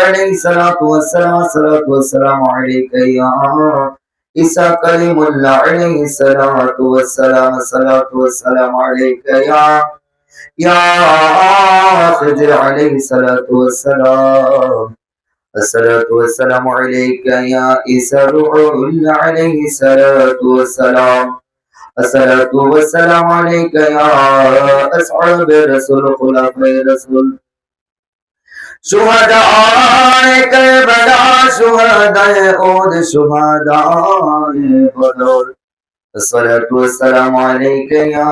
عليه الصلاة والسلام الصلاة والسلام عليك يا عيسى كلم الله. عليه الصلاة والسلام الصلاة والسلام عليك يا يا خضر عليه الصلاة والسلام. الصلاة والسلام عليك يا عيسى روح الله عليه الصلاة والسلام. الصلاة والسلام عليك يا رسول خلفاء رسول شهداء كربلاء شهداء أود شهداء بدر الصلاة والسلام عليك يا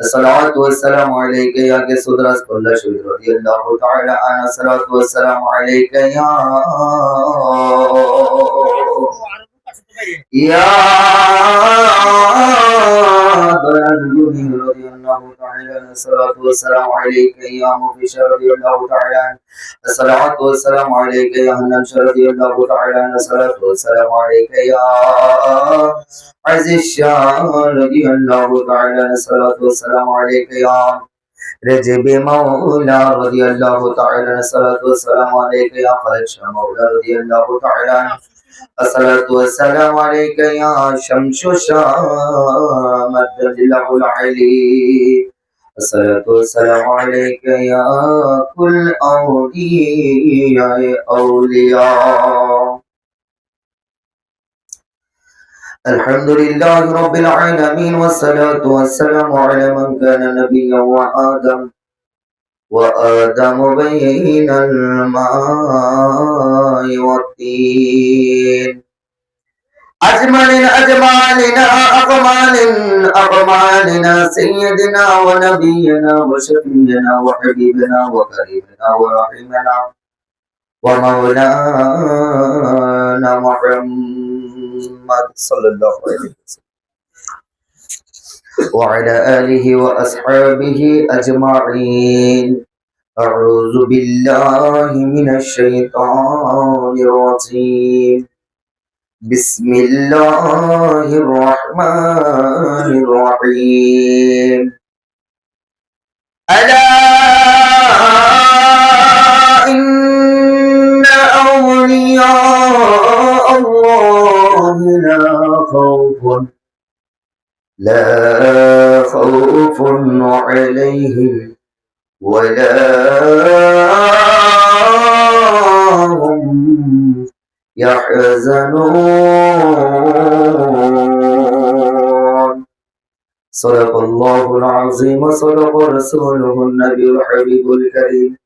الصلاة والسلام عليك يا جسد رسول الله شهيد رضي الله تعالى عن الصلاة والسلام عليك يا يا ديان رضي الله تعالى الصلاة والسلام عليك يا مفيش رضي الله تعالى عنه الصلاة والسلام عليك يا رضي الله تعالى عنه الصلاة والسلام عليك يا عز الشام رضي الله تعالى عنه الصلاة والسلام عليك يا رجب مولا رضي الله تعالى عنه الصلاة والسلام عليك مولا رضي الله تعالى عنه الصلاة والسلام عليك يا شمس شام الله العلي الصلاة والسلام عليك يا كل أولياء أولياء. الحمد لله رب العالمين والصلاة والسلام على من كان نبيا وآدم وآدم بين الماء والطين. أجمل أجمالنا أقمال أقمالنا سيدنا ونبينا وشفينا وحبيبنا وكريمنا ورحمنا ومولانا محمد صلى الله عليه وسلم. وعلى آله وأصحابه أجمعين. أعوذ بالله من الشيطان الرجيم. بسم الله الرحمن الرحيم. ألا إن أولياء الله لا خوف لا خوف عليهم ولا هم يحزنون. صدق الله العظيم وصدق رسوله النبي الحبيب الكريم.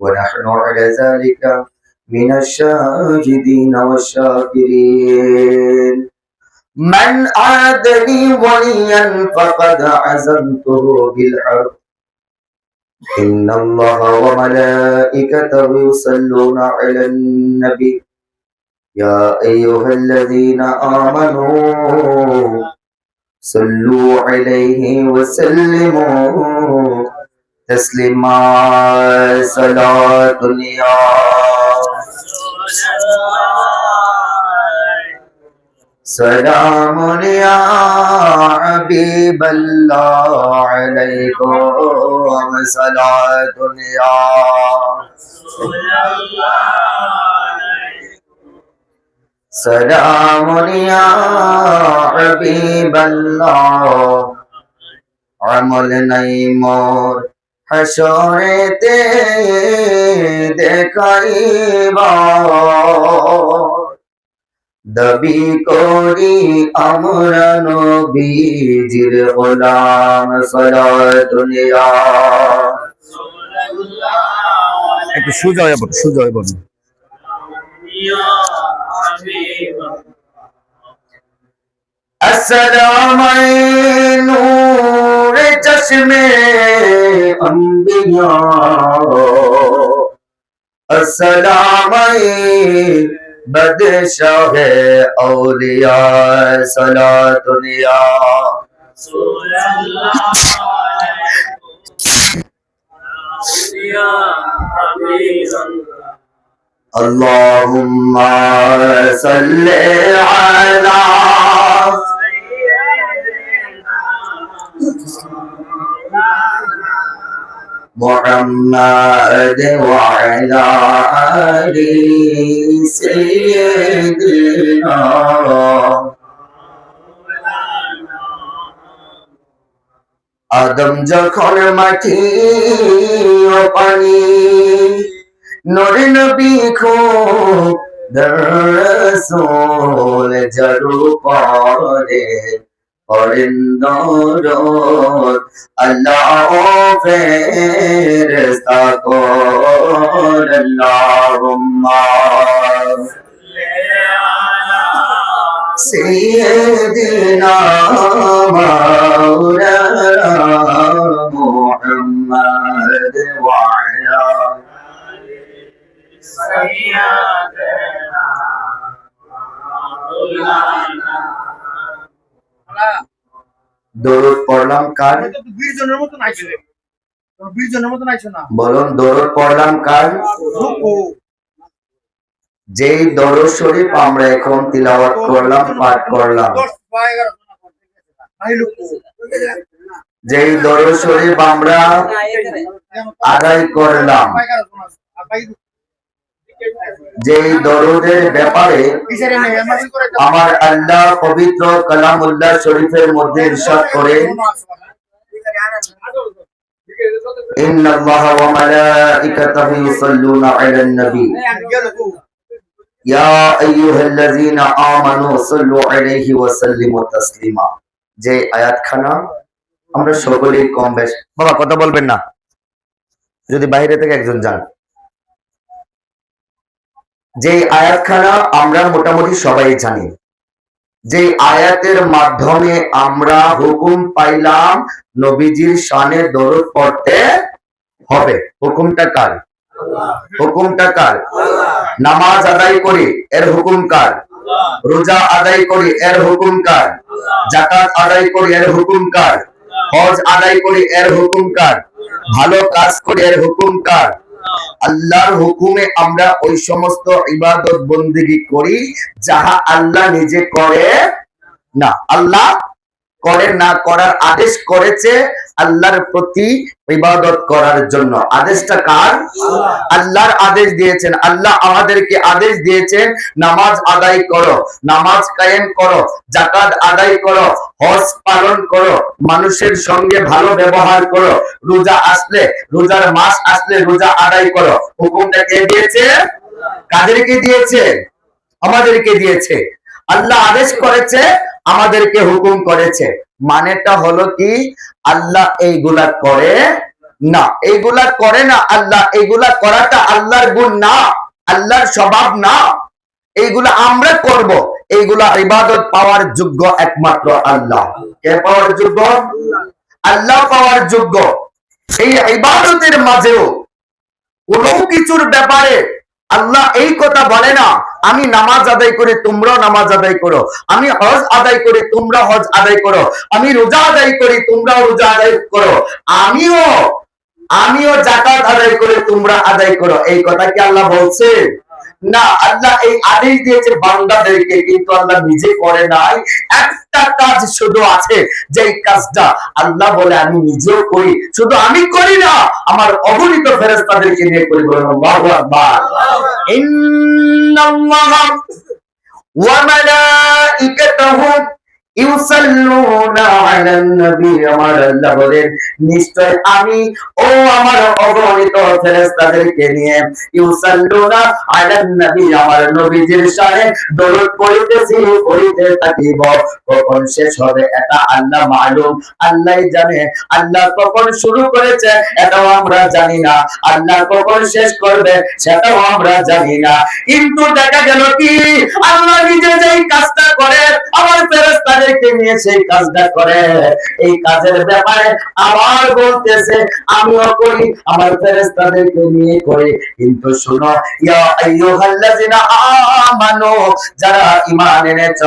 ونحن على ذلك من الشاهدين والشاكرين. من عاد لي وليا فقد عزمته بالحرب إن الله وملائكته يصلون على النبي. يا أيها الذين آمنوا صلوا عليه وسلموا تسليما صلاة يا سلام يا حبيب الله عليكم. صلاة يا سلام يا حبيب الله আমল নাই মোর হাসরেতে দেখাইবা দাবি করি আমরা নবীজির গোলাম সারা দুনিয়া একটু সোজা হয়ে পড়ো সোজা হয়ে পড়ো السلام نور چشم انبیاء السلام بدشاہ اولیاء صلاة یا رسول الله يا حبيب الله اللهم صل على محمد وعلى آل سيدنا আদম যখন মাটি ও পানি নরে নবী খুব রসুল জরু পরে পরেন দরদ আল্লাহ ফেরেশতা কর আল্লাহুম্মা سيدنا مولانا محمد وعلى দৌড় পড়লাম কার? বিশ জনের মতন আইছে বলুন দৌড় পড়লাম কার? যে দরজ শরীফ আমরা এখন তিলাওয়াত করলাম পাঠ করলাম। যে দরজ শরীফ আমরা আদায় করলাম। বা এগারো জন আছে। আর ভাই রুকু। যেই দরুদের ব্যাপারে কিসেরে নেই? আমার কি করে আমার আল্লাহ পবিত্র কালামুল্লাহ শরীফের মধ্যে ইরশাদ করে إن الله وملائكته يصلون على النبي يا أيها الذين آمنوا صلوا عليه وسلموا تسليما যে আয়াতখানা আমরা সকলেই কম বেশ বাবা কথা বলবেন না যদি বাইরে থেকে একজন যান যে আয়াতখানা আমরা মোটামুটি সবাই জানি। যে আয়াতের মাধ্যমে আমরা হুকুম পাইলাম নবীজির শানে দরদ পড়তে হবে। হুকুমটা কার? হুকুমটা কার? নামাজ আদায় করি, এর হুকুম কার? রোজা আদায় করি, এর হুকুম কার? জাকাত আদায় করি, এর হুকুম কার? হজ আদায় করি, এর হুকুম কার? ভালো কাজ করি, এর হুকুম কার? আল্লাহর হুকুমে আমরা ওই সমস্ত ইবাদত বন্দিগি করি, যাহা আল্লাহ নিজে করে না। আল্লাহ করে না করার আদেশ করেছে আল্লাহর প্রতি ইবাদত করার জন্য। আদেশটা কার? আল্লাহর আদেশ দিয়েছেন। আল্লাহ আমাদেরকে আদেশ দিয়েছেন নামাজ আদায় করো নামাজ কায়েম করো জাকাত আদায় করো হজ পালন করো মানুষের সঙ্গে ভালো ব্যবহার করো রোজা আসলে রোজার মাস আসলে রোজা আদায় করো। হুকুমটা কে দিয়েছে? কাদেরকে দিয়েছে? আমাদেরকে দিয়েছে। আল্লাহ আদেশ করেছে আমাদেরকে হুকুম করেছে। মানেটা হলো কি? আল্লাহ এইগুলা করে না। এইগুলা করে না আল্লাহ, এইগুলা করাটা আল্লাহর গুণ না, আল্লাহর স্বভাব না। এইগুলা আমরা করব। এইগুলা ইবাদত পাওয়ার যোগ্য একমাত্র আল্লাহ। কে পাওয়ার যোগ্য? আল্লাহ পাওয়ার যোগ্য। এই ইবাদতের মাঝেও কোনো কিছুর ব্যাপারে আল্লাহ এই কথা বলে না, আমি নামাজ আদায় করি, তোমরাও নামাজ আদায় করো। আমি হজ আদায় করি তোমরা হজ আদায় করো। আমি রোজা আদায় করি, তোমরাও রোজা আদায় করো। আমিও আমিও জাকাত আদায় করে, তোমরা আদায় করো। এই কথা কি আল্লাহ বলছে? না, আল্লাহ এই আদেশ দিয়েছে বান্দাদেরকে, কিন্তু আল্লাহ নিজে করে নাই। একটা কাজ শুধু আছে যে কাজটা আল্লাহ বলে, আমি নিজেও করি। শুধু আমি করি না আমার অগণিত ফেরেস্তাদেরকে নিয়ে করি বলেন আল্লাহু আকবার। ইন্নাল্লাহ ওয়া মালাইকাতাহু আমার কখন শেষ হবে এটা আল্লাহ মালুম। জানে, আল্লাহ কখন শুরু করেছে এটাও আমরা জানি না। আল্লাহ কখন শেষ করবে সেটাও আমরা জানি না। কিন্তু দেখা গেল কি? আল্লাহ নিজে যেই কাজটা করে আমার ফেরেস্তাদেরকে নিয়ে সেই কাজটা করে। এই কাজের ব্যাপারে আবার বলতেছে, আমিও করি, আমার ফেরেস্তাদেরকে নিয়ে করি। কিন্তু শুনো, ইয়া আইয়ুহাল্লাযিনা আমানু, যারা ঈমান এনেছ,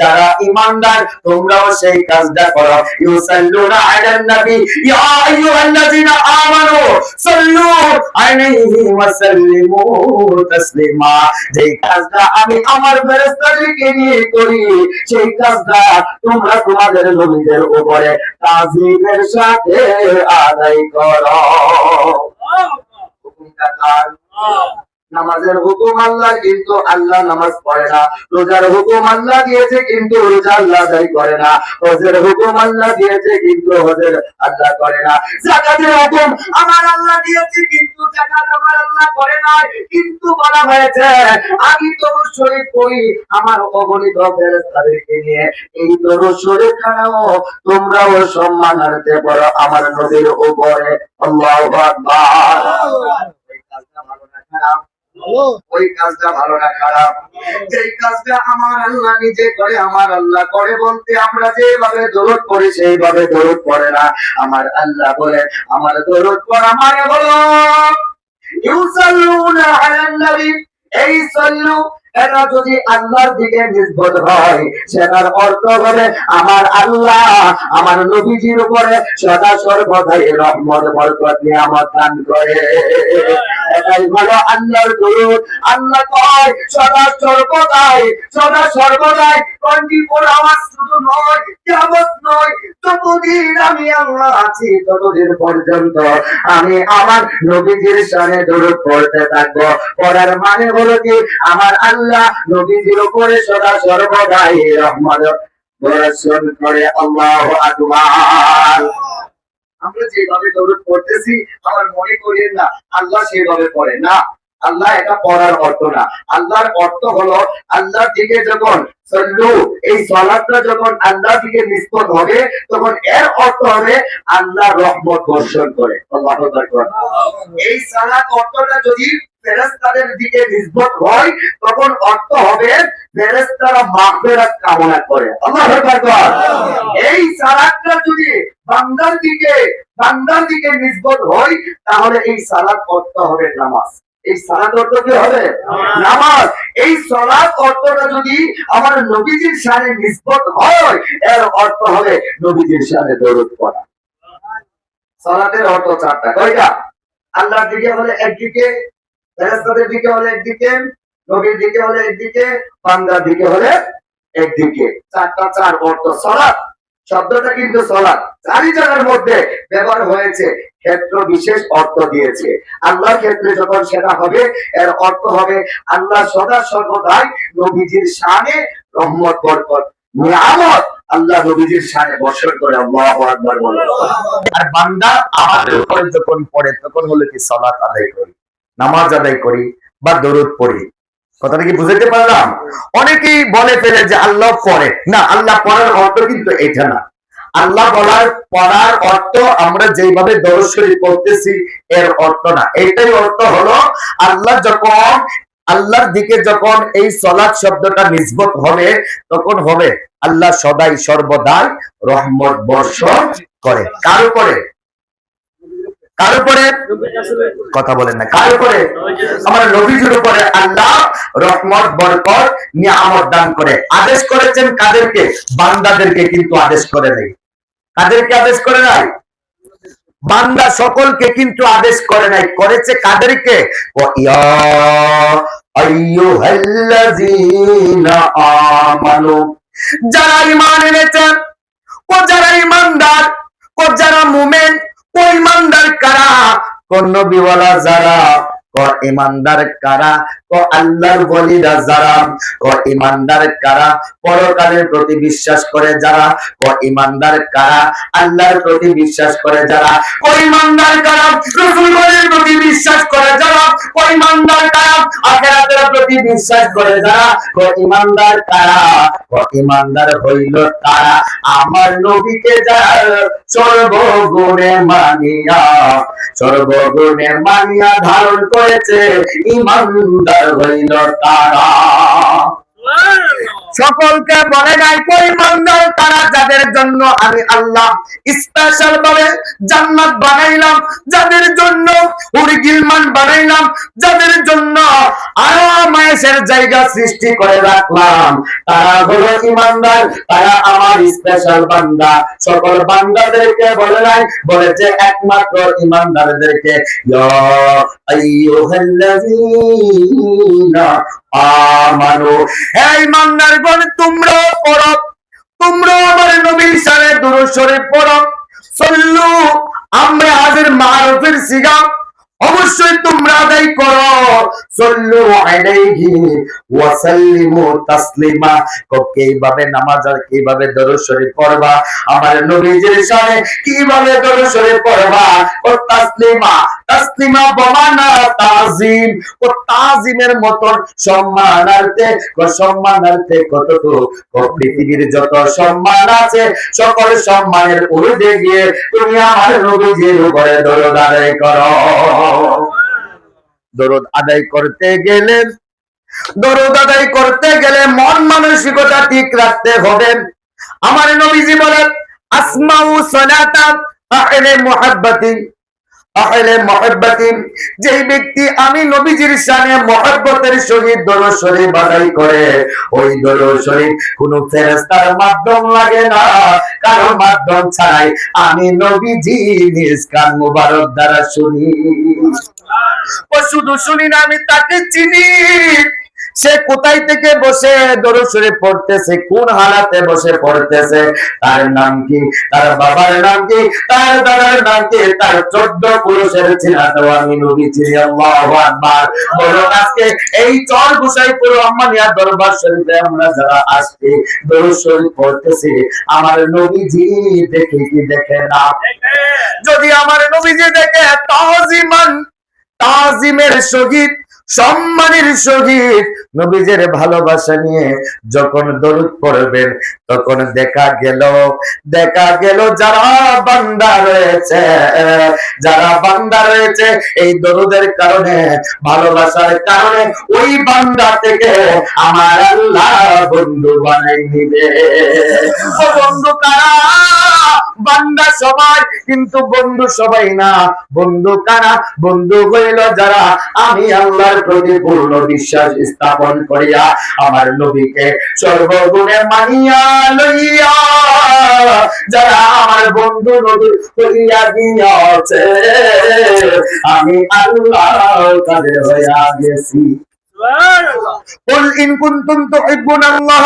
যারা ঈমানদার, তোমরাও সেই কাজটা করো। ইউসাল্লুনা আলান নবী, ইয়া আইয়ুহাল্লাযিনা আমানু, সাল্লু আলাইহি ওয়া সাল্লিমু তাসলিমা। যেই কাজটা আমি আমার ফেরেশতাদেরকে নিয়ে করি, সেই কাজটা তোমরা তোমাদের নবীদের উপরে তাজিমের সাথে আদায় করো? নামাজের হুকুম আল্লাহ কিন্তু আল্লাহ নামাজ পড়ে না। রোজার হুকুম আল্লাহ দিয়েছে কিন্তু রোজা আল্লাহ আদায় করে না। হজের হুকুম আল্লাহ দিয়েছে কিন্তু হজের আল্লাহ করে না। জাকাতের হুকুম আমার আল্লাহ দিয়েছে কিন্তু জাকাত আমার আল্লাহ করে না কিন্তু বলা হয়েছে, আমি তো শরীর করি আমার অগণিত ফেরেশতাদেরকে নিয়ে। এই দরুদ শরীফ খানাও, তোমরাও সম্মানার্থে পড়ো আমার নবীর উপরে। আল্লাহু আকবার। কাজটা ভালো না ওই কাজটা ভালো না খারাপ। যেই কাজটা আমার আল্লাহ নিজে করে, আমার আল্লাহ করে বলতে আমরা যেভাবে দরদ পড়ি, সেইভাবে দরদ করে না। আমার আল্লাহ বলে, আমার দরদ পড়া মানে হলো, ইউসাল্লুনা আলান এই সাল্লু এরা যদি আল্লাহর দিকে নির্ভর হয়, সেটার অর্থ হবে আমার আল্লাহ, আমার নবীজির উপরে সদা সর্বদাই রহমত, বরকত, নিয়ামত দান করে। এটাই হলো আল্লাহর দরুদ। আল্লাহ কয়, সদা সর্বদাই সদা সর্বদাই টোয়েন্টি আওয়াজ শুধু নয় যাবত নয় যতদিন আমি আল্লাহ আছি, ততদিন পর্যন্ত আমি আমার নবীজির সামনে দরুদ পড়তে থাকব। পড়ার মানে হলো কি? আমার আল্লাহ উপরে সদা সর্বদাই রহমত। করে আল্লাহ আকবার। আমরা যেভাবে দরুদ পড়তেছি, আমার মনে করিয়েন না, আল্লাহ সেভাবে পড়ে না। আল্লাহ এটা পড়ার অর্থ না। আল্লাহর অর্থ হলো আল্লাহর দিকে যখন সল্লু এই সলাদটা যখন আল্লাহর দিকে নিষ্পত হবে তখন এর অর্থ হবে আল্লাহ রহমত বর্ষণ করে। আল্লাহ। এই সালাত অর্থটা যদি ফেরেশতাদের দিকে নিষ্পত হয় তখন অর্থ হবে ফেরেশতারা মাগফিরাত কামনা করে। আল্লাহ এই সালাতটা যদি বান্দার দিকে বান্দার দিকে নিষ্পত হয় তাহলে এই সালাত অর্থ হবে নামাজ। এই সালাত অর্থ কি হবে? নামাজ। এই সালাত অর্থটা যদি আমার নবীজির সামনে নিষ্পত হয়, এর অর্থ হবে নবীজির সামনে দরুদ পড়া। সালাতের অর্থ চারটা, কয়টা? আল্লাহর দিকে হলে একদিকে, ফেরেশতাদের দিকে হলে একদিকে, নবীর দিকে হলে একদিকে, বান্দার দিকে হলে একদিকে। চারটা চার অর্থ সলাৎ শব্দটা কিন্তু সলাৎ চারি জায়গার মধ্যে ব্যবহার হয়েছে ক্ষেত্র বিশেষ অর্থ দিয়েছে। আল্লাহর ক্ষেত্রে যখন সেটা হবে, এর অর্থ হবে আল্লাহ সদা সর্বদাই নবীজির শানে রহমত, বরকত, নিয়ামত আল্লাহ নবীজির শানে বর্ষণ করে। আল্লাহু বলে। আর বান্দা আমাদের উপরে যখন পড়ে, তখন হলো কি সালাত আদায় করি, নামাজ আদায় করি বা দরুদ পড়ি। কথাটা কি বুঝাতে পারলাম? অনেকেই বলে ফেলে যে আল্লাহ পড়ে। না, আল্লাহ পড়ার অর্থ কিন্তু এটা না। আল্লাহ বলার পড়ার অর্থ আমরা যেভাবে দরদ করতেছি এর অর্থ না। এটাই অর্থ হলো আল্লাহ যখন আল্লাহর দিকে যখন এই সলাৎ শব্দটা নিসবত হবে, তখন হবে আল্লাহ সদাই সর্বদাই রহমত বর্ষণ করে। কার উপরে? কার উপরে? কথা বলেন না। কার উপরে? আমার নবীজির উপরে আল্লাহ রহমত, বরকত, নিয়ামত দান করে। আদেশ করেছেন কাদেরকে? বান্দাদেরকে কিন্তু আদেশ করে নেই। কাদেরকে আদেশ করে নাই? বান্দা সকলকে কিন্তু আদেশ করে নাই। করেছে কাদেরকে? যারা ইমান এনেছেন ও যারা ইমানদার ও যারা মুমিন ও ইমানদার কারা? কোন যারা ইমানদার কারা? আল্লাহর বলিরা যারা ক ইমানদার কারা? পরকালের প্রতি বিশ্বাস করে যারা ইমানদার কারা? আল্লাহর প্রতি বিশ্বাস করে যারা ইমানদার কারা? রাসূলের প্রতি বিশ্বাস করে যারা ইমানদার কারা? আখিরাতের প্রতি বিশ্বাস করে যারা ইমানদার কারা? ইমানদার হইল তারা। আমার নবীকে যারা সর্বগুণে মানিয়া সর্বগুণে মানিয়া ধারণ করেছে ইমানদার তারা সকলকে বলে নাই কই মন্ডল তারা যাদের জন্য আমি আল্লাহ। স্পেশাল ভাবে জান্নাত বানাইলাম, যাদের জন্য উরগিলমান বানাইলাম, যাদের জন্য আরও মায়ের জায়গা সৃষ্টি করে রাখলাম। তারা হলো ইমানদার, তারা আমার স্পেশাল বান্দা। সকল বান্দাদেরকে বলে নাই, বলেছে একমাত্র ইমানদারদেরকে। আমানু। হে ইমানদারগণ, তোমরা পড়ো। তোমরা আমার নবীর সল্লু, আমরা হাজির মারুফের সিগা। অবশ্যই তোমরা আদায় করো। সল্লু আলাইহি ওয়া সাল্লিমু তাসলিমা কীভাবে নামাজ আর কীভাবে দরুদ শরীফ পড়বা? আমার নবীজির শানে কীভাবে দরুদ শরীফ পড়বা? ও তাসলিমা। তাসলিমা বমানা তাজিম। ও তাজিমের মতন সম্মানার্থে সম্মানার্থে কতটুকু? পৃথিবীর যত সম্মান আছে, সকল সম্মানের ঊর্ধ্বে গিয়ে তুমি আমার উপরে দরদ আদায় করো। দরদ আদায় করতে গেলে, দরদ আদায় করতে গেলে মন মানসিকতা ঠিক রাখতে হবে। আমার নবীজি বলেন, আসমাউ সালাতা আহলে আহলে মহব্বতি যেই ব্যক্তি আমি নবীজির শানে মহব্বতের সহিত দরুদ শরীফ আদায় করে, ওই দরুদ কোন ফেরেশতার মাধ্যম লাগে না। কারও মাধ্যম ছাড়াই আমি নবীজি নিজ কান মুবারক দ্বারা শুনি। ও শুধু শুনি না, আমি তাকে চিনি। সে কোথায় থেকে বসে? দরুদ শরীফ পড়তেছে, কোন হালাতে বসে পড়তেছে? তার নাম কি? তার বাবার নাম কি? তার দাদার নাম কি? তার চোদ্দ পুরুষের বলুন আজকে এই চর গুসাই পুরো আম্মানিয়া দরবার শরীফে আমরা যারা আসছি, দরুদ শরীফ পড়তেছি, আমার নবীজি দেখে কি দেখে না? যদি আমার নবীজি দেখে, তাজিমান, তাজিমের সহিত, সম্মানের সহিত নবীজের ভালোবাসা নিয়ে যখন দরুদ পড়বেন, তখন দেখা গেল দেখা গেল যারা বান্দা রয়েছে, যারা বান্দা রয়েছে, এই দরুদের কারণে, ভালোবাসার কারণে ওই বান্দা থেকে আমার আল্লাহ বন্ধু বানাই নিবে ও বন্ধু কারা? বান্দা সবাই কিন্তু বন্ধু সবাই না। বন্ধু কারা? বন্ধু হইল যারা। আমি আল্লাহর প্রতি পূর্ণ বিশ্বাস স্থাপন করিয়া আমার নবীকে সর্বগুণে মানিয়া লইয়া, যারা আমার বন্ধু নবী হইয়া দিয়াছে আমি আল্লাহ তাদের হইয়া গেছি। قل إن كنتم تحبون الله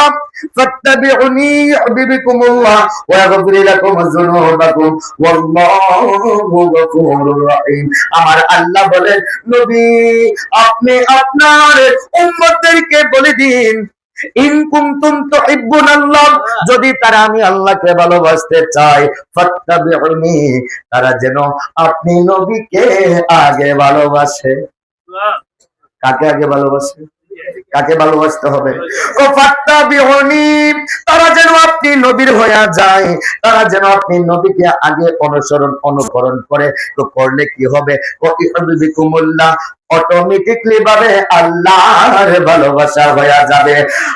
فاتبعوني يحببكم الله ويغفر لكم ذنوبكم والله غفور رحيم আমার আল্লাহ বলেন নবী আপনি আপনার উম্মতদেরকে বলে দিন ইন কুনতুম তুহিব্বুনাল্লাহ যদি তারা আমি আল্লাহকে ভালোবাসতে চায় ফাত্তাবিউনি তারা যেন আপনি নবীকে আগে ভালোবাসে কাকে আগে ভালোবাসে কাকে ভালোবাসতে হবে? ও ফাত্তা বিহনি তারা যেন আপনি নবীর হয়ে যায়, তারা যেন আপনি নবীকে আগে অনুসরণ, অনুকরণ করে। তো করলে কি হবে? ও ইহবিকুমুল্লাহ অটোমেটিকলি ভাবে আল্লাহর ভালোবাসা যাবে।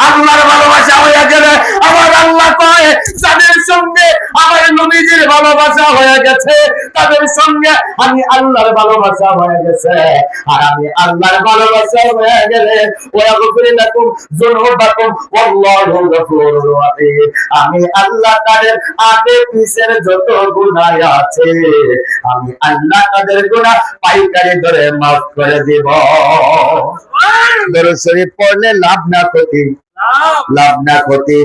আল্লাহর ভালোবাসা গেলে আমার আল্লাহ কয়, যাদের সঙ্গে আমার নবীজির ভালোবাসা হয়ে গেছে, তাদের সঙ্গে আমি আল্লাহর ভালোবাসা হয়ে গেছে। আর আমি আল্লাহর ভালোবাসা হয়ে গেলে গফুরুর রহিম। আমি আল্লাহ তাদের আগে পিছের যত গুনাহ আছে, আমি আল্লাহ তাদের গুনাহ পাইকারি ধরে মাফ করে দিব। পড়লে লাভ না ক্ষতি। লাভ না ক্ষতি।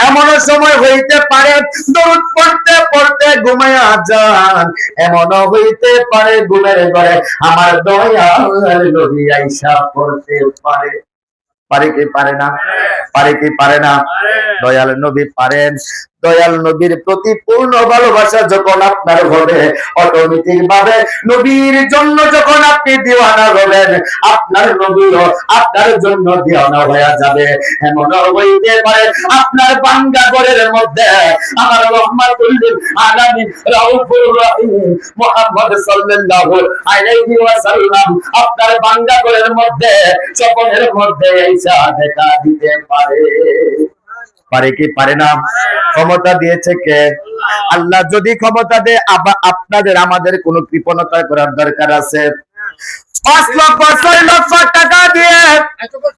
এমন সময় হইতে পারে দরুদ পড়তে পড়তে ঘুমায়া যান। এমন হইতে পারে ঘুমের ঘরে আমার দয়াল নবী আইসা পড়তে পারে। পারে কি পারে না? পারে কি পারে না? দয়াল নবী পারেন। দয়াল নবীর প্রতি পূর্ণ ভালোবাসা যখন আপনার হবে অটোমেটিক ভাবে নবীর জন্য যখন আপনি দিওয়ানা হবেন আপনার নবীও আপনার জন্য দিওয়ানা হয়ে যাবে। এমন হইতে পারে আপনার বাঙ্গা ঘরের মধ্যে আমার রহমাতুল্লিল আলামিন রাউফুর রহিম মুহাম্মদ সাল্লাল্লাহু আলাইহি ওয়াসাল্লাম আপনার বাঙ্গা ঘরের মধ্যে স্বপ্নের মধ্যে এসে দেখা দিতে পারে। পারে কি পারে না? ক্ষমতা দিয়েছে কে? আল্লাহ যদি ক্ষমতা দেয় আবার আপনাদের আমাদের কোনো কৃপণতা করার দরকার আছে? পাঁচ লক্ষ, ছয় লক্ষ টাকা দিয়ে